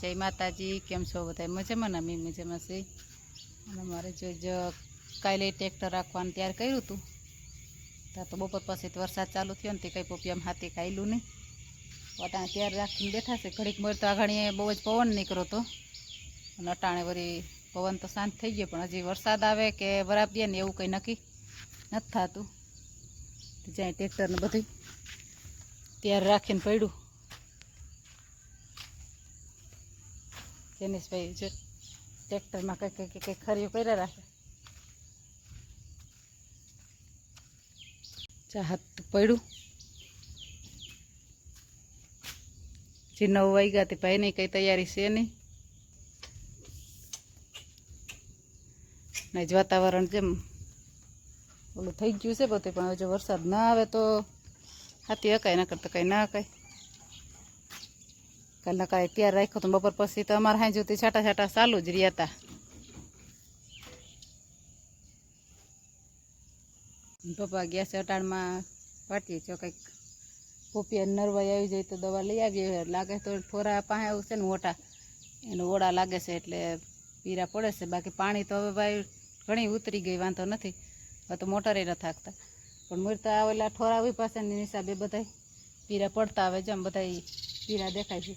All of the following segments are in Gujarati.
જય માતાજી, કેમ છો બધા મજામાં ને? અમે મજામાં છે અને મારે જો જો કાલે ટ્રેક્ટર રાખવાનું તૈયાર કર્યું હતું. ત્યાં તો બપોર પછી વરસાદ ચાલુ થયો ને તે કંઈ પોપિયામાં હાથી કાયલું નહીં. અટાણે તૈયાર રાખીને બેઠા છે. ઘડીક મળે તો આઘાણીએ બહુ જ પવન નીકળ્યો હતો. અને અટાણે વળી પવન તો શાંત થઈ ગયો, પણ હજી વરસાદ આવે કે બરાબર દે ને એવું કંઈ નક્કી નથી થતું. જ્યાં ટ્રેક્ટરને બધું તૈયાર રાખીને પડ્યું. જેનીશભાઈ જો ટ્રેક્ટરમાં કંઈક કંઈક કંઈક ખરીઓ કર્યા રાખે. ચાહત પડ્યું. જે નવ વાગ્યા તે નહીં કંઈ તૈયારી છે નહીં. ને જ વાતાવરણ જેમ ઓલું થઈ ગયું છે બધું, પણ જો વરસાદ ના આવે તો હાથી હકાય ના કરતા કંઈ ના હકાય. કાલે કાંઈ પ્યાર રાખ્યો તો બપોર પછી તો અમારે હાઈ જોતી છાટા છાટા ચાલુ જ રહ્યા હતા પપ્પા ગયા છે અટાણમાં, વાટીએ છો કંઈક પોપિયા નરવાઈ આવી જાય તો દવા લઈ આવીએ. લાગે તો થોડા પાસે આવશે છે ને ઓટા. એનો ઓડા લાગે છે એટલે પીરા પડે છે. બાકી પાણી તો હવે ભાઈ ઘણી ઉતરી ગઈ, વાંધો નથી. હવે તો મોટરે ન થાકતા. પણ મૂર્તા આવેલા ઠોરા આવી પાસેની હિસાબે બધા પીરા પડતા આવે જેમ બધા પીરા દેખાય છે.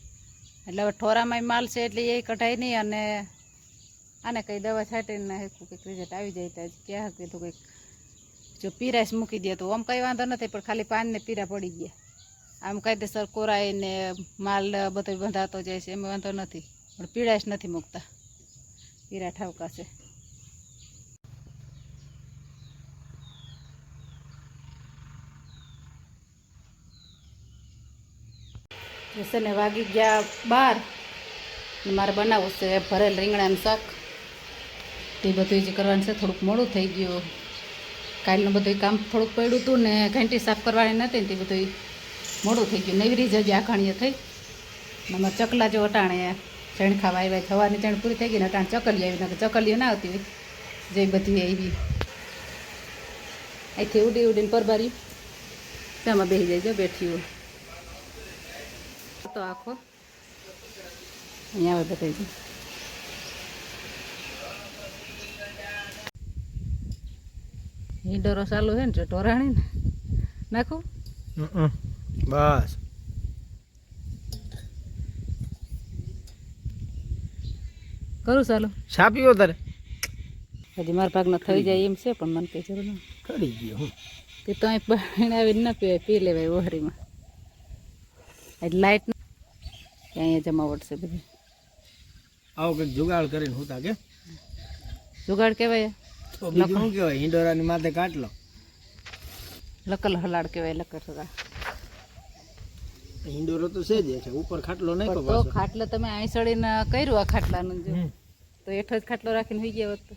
એટલે હવે ઠોરામાં માલ છે એટલે એ કઢાય નહીં અને આને કંઈ દવા છાંટીને હેરખું કંઈક રિઝલ્ટ આવી જાય તો ક્યાં કીધું કંઈક જો પીરાશ મૂકી દે તો આમ કંઈ વાંધો નથી, પણ ખાલી પાનને પીરા પડી ગયા. આમ કાયદેસર કોરાઈને માલ બધો બંધાતો જાય છે, એમાં વાંધો નથી. પણ પીળાશ નથી મૂકતા. પીરા ઠાવકા છે. ને વાગી ગયા બાર. મારે બનાવવું છે ભરેલ રીંગણાનું શાક. તે બધું જે કરવાનું છે થોડુંક મોડું થઈ ગયું. કાલનું બધું કામ થોડુંક પડ્યું હતું ને ઘંટી સાફ કરવાની નથી ને તે બધું મોડું થઈ ગયું. નેવરી જ હજી આખાણીએ થઈ. અમારે ચકલા જો અટાણે ચણ ખાવા આવ્યા. સવારની ચણ પૂરી થઈ ગઈ ને અટાણે ચકલી આવી. નાખે ચકલીઓ ના આવતી હોય. જે બધી આવી. અહીંથી ઉડી ઉડીને પરબારી. તેમાં બેસી જાય જો બેઠી હોય. તો આખો. અહીંયા આવે બતાવી દઉં. હિંડોરો ચાલુ છે ને જો ઢોરાણી ને. નાખું. બસ. કરું ચાલુ. પીવો તારે? હજી મારા ભાગનો થઈ જાય એમ છે પણ મને કઈ જરૂર નથી. કરી ગયો હું. તે તો અહીં બહેણ આવીને ના પીવાય પી લેવાય ઓહરીમાં. એટલે લાઇટ અહીંયા જમાવટ છે બધી. આવો કંઈક જુગાડ કરીને હું કે? જુગાડ કહેવાય? બીજું શું કહેવાય? હિંડોરાની માથે કાટલો. લકલ હલાડ કહેવાય લકલ હલાડ. હિંડોરો તો છે જ છે ઉપર ખાટલો નહીં તો ખાટલો તમે અહીં સડીને કર્યું આ ખાટલાનું જો. તો એઠો જ ખાટલો રાખીને હોઈ ગયા હોત તો.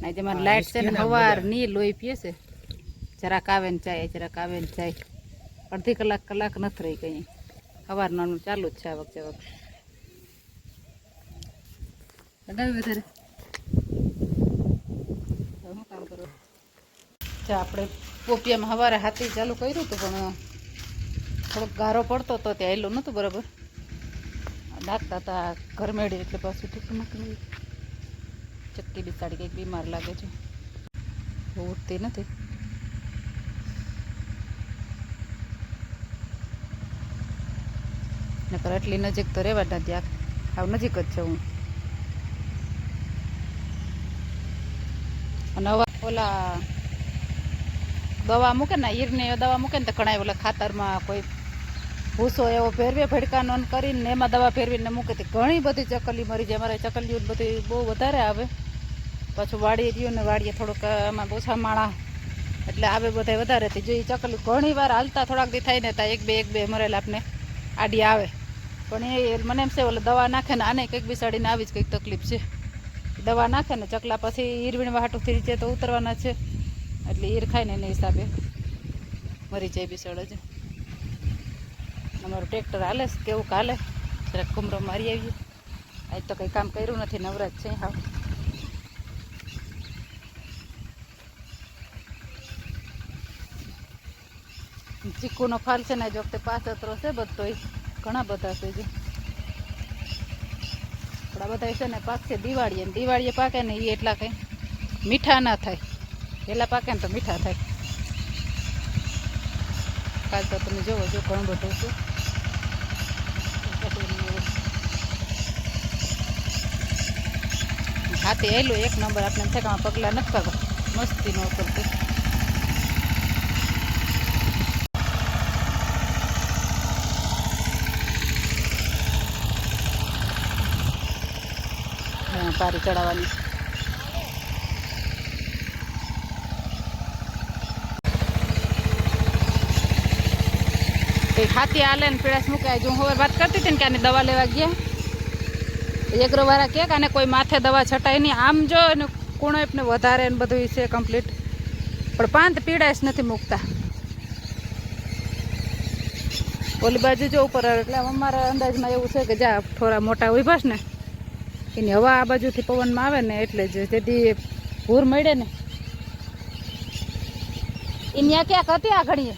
ના જે મારે લાઇટ છે ને સવારની લોહી પીએ છે. જરાક આવે ને જાય જરાક આવે ને જાય. અડધી કલાક કલાક નથી રહી કંઈ. સવારનું ચાલુ જ છે આ વખતે વખતે. વધારે? શું કામ કરું? અચ્છા આપણે પોપિયામાં સવારે હાથી ચાલુ કર્યું હતું, પણ થોડોક ગારો પડતો હતો ત્યાં એલું નહોતું બરાબર. ડાકતા હતા ઘર મેળી એટલે પાછું ઠીક મૂકી ચક્કી બિસાડી કંઈક બીમાર લાગે છે. બહુ ઉઠતી નથી. નકર એટલી નજીક તો રહેવા નથી આવ નજીક જ છે હું અને ઓલા દવા મૂકે ને, ઈરની દવા મૂકે ને તો ઘણા ઓલા ખાતરમાં કોઈ ભૂસો એવો ફેરવે ભડકાનો કરીને એમાં દવા ફેરવીને મૂકે તે ઘણી બધી ચકલી મરી જાય. અમારે ચકલીઓ બધી બહુ વધારે આવે. પાછું વાડીએ રહ્યું ને વાડીએ થોડુંક આમાં ઓછા માળા એટલે આવે બધા વધારે. તે જો એ ચકલી ઘણી વાર હાલતા થોડાક દી થાય ને ત્યાં એક બે એક બે મરેલા આપને આડી આવે. પણ એ મને એમ છે, ઓલે દવા નાખે ને આને કંઈક બિસાડીને આવી જ કંઈક તકલીફ છે. દવા નાખે ને ચકલા પછી ઈરવીણ વાટુથી નીચે તો ઉતરવાના છે, એટલે ઈર ખાય ને એના હિસાબે મરી જાય બિસાડે છે. અમારું ટ્રેક્ટર હાલે કેવું હાલે? જરાક કુમરો મારી આવીએ. આજ તો કંઈ કામ કર્યું નથી નવરાજ છે હા ચીકુનો ફાલ છે ને જ વખતે પાછતરો છે બધો ઘણા બધા છે જે. આપણા બધા છે ને પાકશે દિવાળીએ દિવાળીએ પાકે ને એ એટલા કંઈ મીઠા ના થાય. પહેલાં પાકે ને તો મીઠા થાય. કાલ તો તમે જોવો જો ઘણું બધું છે. હાથે આવેલું એક નંબર આપણે થાય પગલાં નથી પાડવા મસ્તી ન કરતી હા, પારી ચડાવવાની ખાતી હાલે ને પીડાસ મૂકાય. જો હું વાત કરતી હતી ને કે આને દવા લેવા ગયા. એકરો વાળા કે આને કોઈ માથે દવા છટાય નહીં. આમ જો એને કુણપ ને વધારે ને બધું છે કમ્પ્લીટ પણ પાંત પીડાશ નથી મૂકતા. ઓલી બાજુ જો ઉપર એટલે અમારા અંદાજમાં એવું છે કે જા થોડા મોટા હોય બસ ને. એની હવા આ બાજુથી પવનમાં આવે ને એટલે જ તેથી ભૂર મળે ને. એ ન્યા ક્યાંક હતી આ ઘડીએ?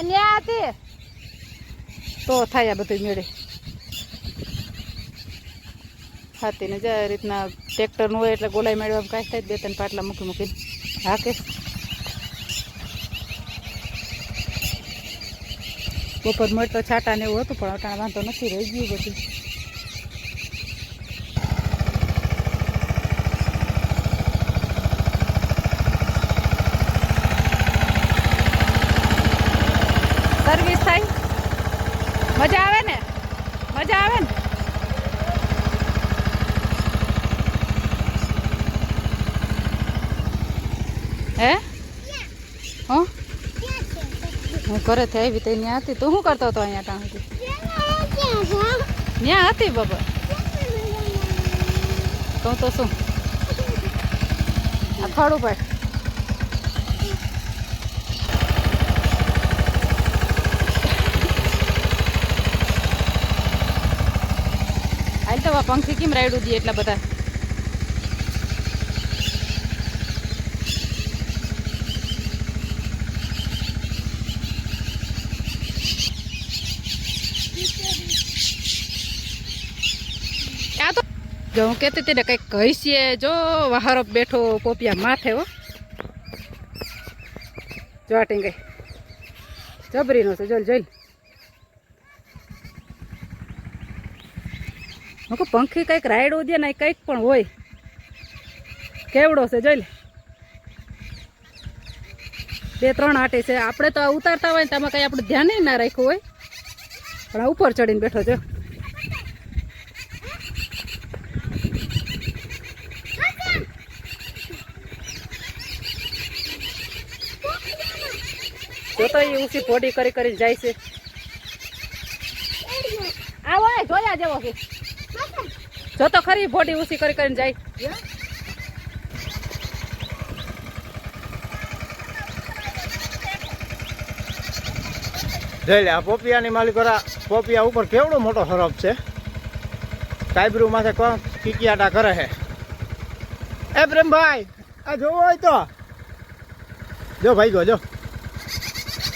એ ન્યા હતી? તો થાય આ બધું મેળે. હાથી ને જાય રીતના ટ્રેક્ટરનું હોય એટલે ગોલાઈ મેળવામાં કાંઈ થાય જ બે ત્રણ પાટલા મૂકી મૂકીને હાકે. બપોર મળતો છાટા ને એવું હતું પણ અટાણા વાંધો નથી રહી ગયું બધું સર્વિસ થાય મજા આવે ને? મજા આવે ને? હે? હું? હું ઘરેથી આવી તો ત્યાં હતી. તું શું કરતો હતો અહીંયા ટાણું ત્યાં હતી બાબા. તો તો શું? આ ખડું પાડ તો પંખી કેમ રાયડું દે એટલા બધા? આ તો જો હું કહેતી હતી ને કંઈક કહીશીએ જો વહારો બેઠો પોપિયા માથે હો. જો આ ટીંગાઈ. જબરીનો છે જોઈ જોઈ કહું પંખી કંઈક રાયડું દે ને કંઈક પણ હોય. કેવડો છે, જોઈ લે. બે, ત્રણ આટે છે. આપણે તો ઉતારતા હોય ને તમે કંઈ આપણે ધ્યાન ના રાખ્યું હોય. પણ આ ઉપર ચડીને બેઠો છે. જોતો એ ઊંચી ફોડી કરી કરીને જાય છે. આવો જોયા જેવો કે. જો તો ખરી બોડી ઉસી કરી કરીને જાય. જોઈ લે, આ પોપિયાની માલિકોરા પોપિયા ઉપર કેવડો મોટો હરફ છે? કાયબરૂ માથે કોણ કિકિયાટા કરે છે? એ પ્રેમભાઈ, આ જોવો હોય તો. જો ભાઈ ગો, જો.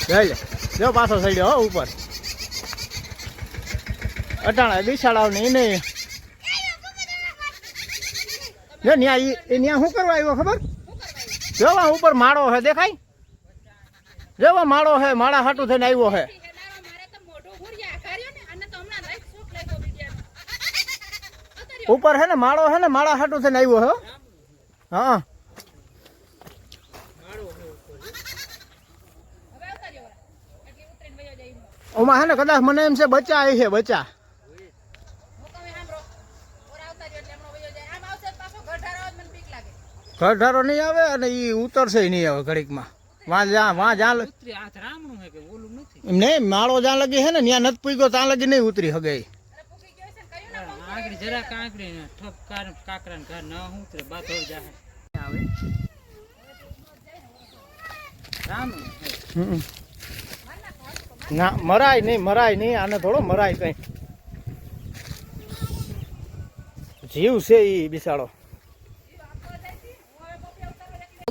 જોઈ લે, જો પાછો સડ્યો હો ઉપર. અટાણા બિસાડાવ ને ન્યા એ ન્યા શું કરવા આવ્યો ખબર? જોવા ઉપર માળો હે, દેખાય? જોવા માળો હે, માળા હાટું થઈને આવ્યો હે. ઉપર હે ને, માળો હે ને, માળા હાટું થઈને આવ્યો હે. હો. ઓમાં હે ને, કદાચ મને એમ છે બચા એ છે બચ્ચા ઘરધારો નહીં આવે અને એ ઉતરશે નહીં આવે ઘડીકમાં. વાં જ્યાં વાં જ્યાં એમ નહીં માળો જ્યાં લગી હે ને ત્યાં નથી પૂગ્યો ત્યાં લગી નહીં ઉતરી હગે ને મરાય નહીં મરાય નહીં આને થોડો મરાય કઈ. જીવ છે ઈ બિસાડો.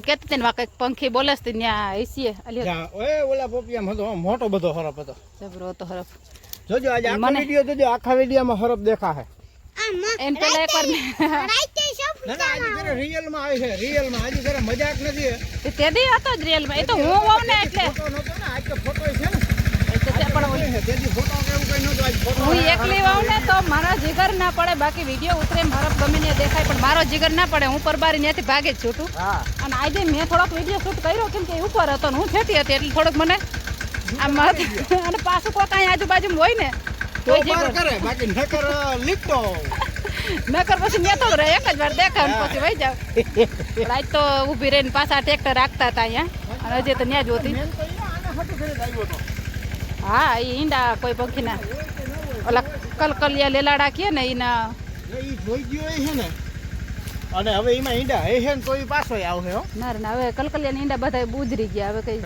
કેતી ને વા પંખી બોલે છે ત્યાં એસીએ અલી જા, ઓય ઓલા પોપિયા હતો મોટો બધો હરફ હતો. જબરો હતો હરફ. જોજો આજે આખો મને- જોજો આખા વિડીયોમાં હરફ દેખા હે એને પેલા એકવાર ના ના આજે જરા રિયલમાં આવે છે રિયલમાં આજે જરા મજાક નથી. તે તે દી હતો જ રિયલમાં એ તો હું હોઉં ને એટલે ફોટો નતો ને આજ તો ફોટો છે ને. પણ હું એકલી વાવ ને તો મારા જીગર ના પડે બાકી વીડિયો ઉતરે મારો ગમે ને દેખાય પણ મારો જીગર ના પડે હું પરબારી ત્યાંથી ભાગે જ છૂટું અને આજે મેં થોડોક વીડિયો શૂટ કર્યો કેમ કે ઉપર હતો ને હું છેટી હતી એટલે થોડોક મને આમ. અને પાછું કોઈ કાંઈ આજુબાજુ હોય ને તો તો કરે બાકી નકર લીપતો નકર પછી મેં તો રહે એક જ વાર દેખાય પછી વહી જાવ આજ તો ઊભી રહીને પાછા ટ્રેક્ટર રાખતા હતા અહીંયા. અને હજી તો ત્યાં જ હોતી. હા એ ઈંડા કોઈ પંખીના ઓલા કલકલિયા લેલાડા કે ને એના એ જોઈ ગયો છે ને? અને હવે એમાં ઈંડા હે ને તો એ પાછો આવશે હો. ના ના હવે કલકલિયા ઈંડા બધા બુજરી ગયા. હવે કઈ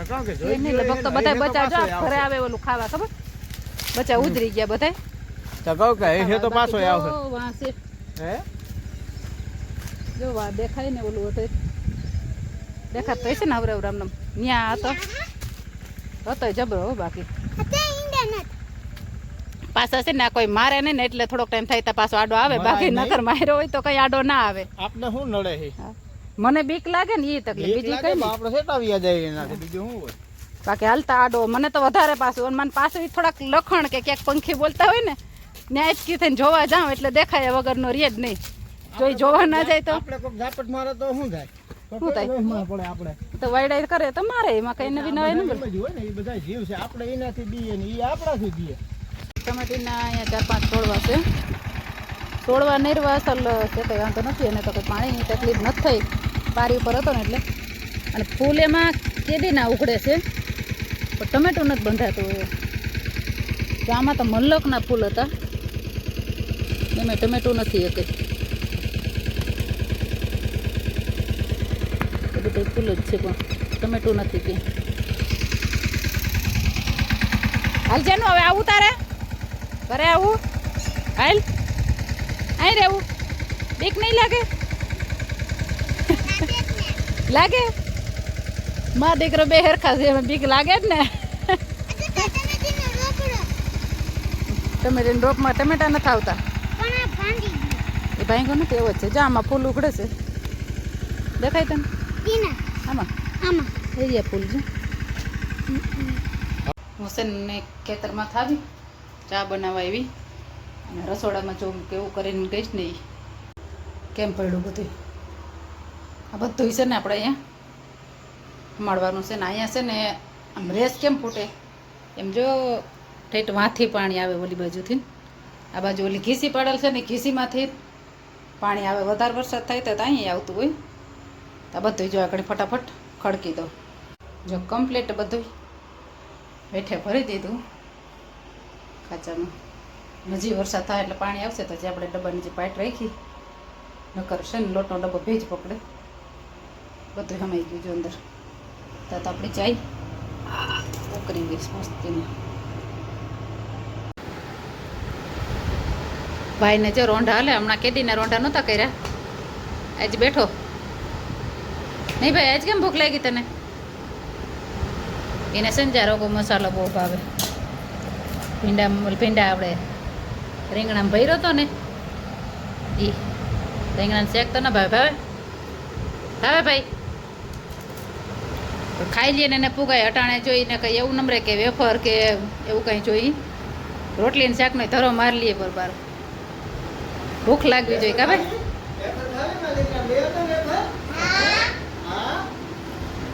એ નહીં લગભગ તો બધા બચા જો ઘરે આવે ઓલું ખાવા ખબર? બચા ઉધરી ગયા બધા તો કહું કે એ તો પાછો આવશે. વાંસે. હે? જો વા દેખાય ને ઓલું હતું. દેખાત હશે છે ને હવરે હવરે આમને ન્યા હતો. હતો જબરો હો બાકી. પાછા છે ને કોઈ મારે નહીં ને એટલે થોડોક ટાઈમ થાય તો પાછો આડો આવે. બાકી. નકર માર્યો હોય તો કઈ આડો ના આવે. આપને શું નડે છે? મને બીક લાગે ને એ તકલીફ. બીજી કઈ આપણે સેટાવી જાય એનાથી. બીજું શું હોય? બાકી હાલતા આડો. મને તો વધારે પાછું. મને પાછું થોડાક લખણ કે ક્યાંક પંખી બોલતા હોય ને ન્યાય જ થઈને જોવા જાઉં એટલે દેખાય વગરનો રે જ નહીં. જો જોવા ના જાય તો? આપણે કોક ઝાપટ મારે તો શું થાય? શું થાય? પડે આપણે. તો વાયડાઈ કરે તો મારે. એમાં કઈ નવી જ હોય ને એ બધા જીવ છે. આપણે એનાથી બીએ ને એ આપણાથી બીએ. ટમેટીના અહીંયા ચાર પાંચ છોડવા છે. છોડવા નિર્વા અસલ છે, કંઈ વાંધો નથી અને તો કંઈ પાણીની તકલીફ નથી થઈ. પારી ઉપર હતો ને એટલે. અને ફૂલ એમાં કેદીના ઉઘડે છે. પણ ટમેટું નથી બંધાતું એ. તો આમાં તો મલ્લકના ફૂલ હતા. એમાં ટમેટું નથી એક બધું ફૂલ જ છે પણ ટમેટું નથી કે. હાલ જેનું હવે આવું તારે? ઘરે આવું. હાલ. અહીં રહેવું બીક નહીં લાગે? લાગે? માં દીકરો બે હેરખા છે બીક લાગે જ ને? તમે રોપમાં ટમેટા નથી આવતા. એ ભાઈ નથી એવો છે. જો આમાં ફૂલ ઉગડે છે. દેખાય તને? આમાં? એરિયા ફૂલ છે. હુસેનને ખેતરમાં થાવી ચા બનાવવા આવી. અને રસોડામાં જો કેવું કરીને ગઈશ ને. કેમ પડ્યું બધું? આ બધું છે ને આપણે અહીંયા. મળવાનું છે ને અહીંયા છે ને આમ રેસ કેમ ફૂટે? એમ જો ઠેઠ વાંથી પાણી આવે ઓલી બાજુથી. આ બાજુ ઓલી ઘીસી પાડેલ છે ને ઘીસીમાંથી પાણી આવે. વધારે વરસાદ થાય તો અહીંયા આવતું હોય. તો આ બધું જો આગળ ફટાફટ ખડકી દો જો કમ્પ્લીટ બધું બેઠે ભરી દીધું. ખાચામાં. હજી વરસાદ થાય એટલે પાણી આવશે તો જે આપણે ડબ્બાની જે પાઇટ રાખી, નકર છે ને લોટનો ડબ્બો ભેજ પકડે. બધું સમાઈ ગયું જો અંદર. તો તો આપણી ચાય ઉકળી ગઈ મસ્તીની. ભાઈને જો રોંઢા હાલે, હમણાં કેદીના રોંઢા નહોતા કર્યા. આજ બેઠો. નહીં ભાઈ, આજ કેમ ભૂખ લાગી તને? એને સંજા રોગો મસાલો બહુ ભાવે. ભીંડા ભીંડા આપણે રીંગણામાં ભર્યો હતો ને? એ રીંગણાને શેક તો ના ભાવે. ભાવે? ભાવે ભાઈ? ખાઈ લઈએ ને એને પુગાય, અટાણે જોઈને કંઈ એવું નમરે કે વેફર કે એવું કંઈ જોઈ. રોટલી ને શાકનો ધરો મારી લઈએ બરોબર. ભૂખ લાગવી જોઈએ કા ભાઈ?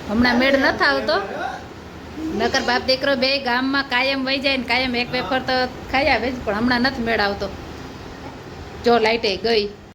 હમણાં મેળ નથી આવતો. નકર બાપ દીકરો બે ગામમાં કાયમ વહી જાય ને કાયમ એક વેફર તો ખાઈ આવે પણ હમણાં નથી મેળ આવતો. જો લાઈટે ગઈ.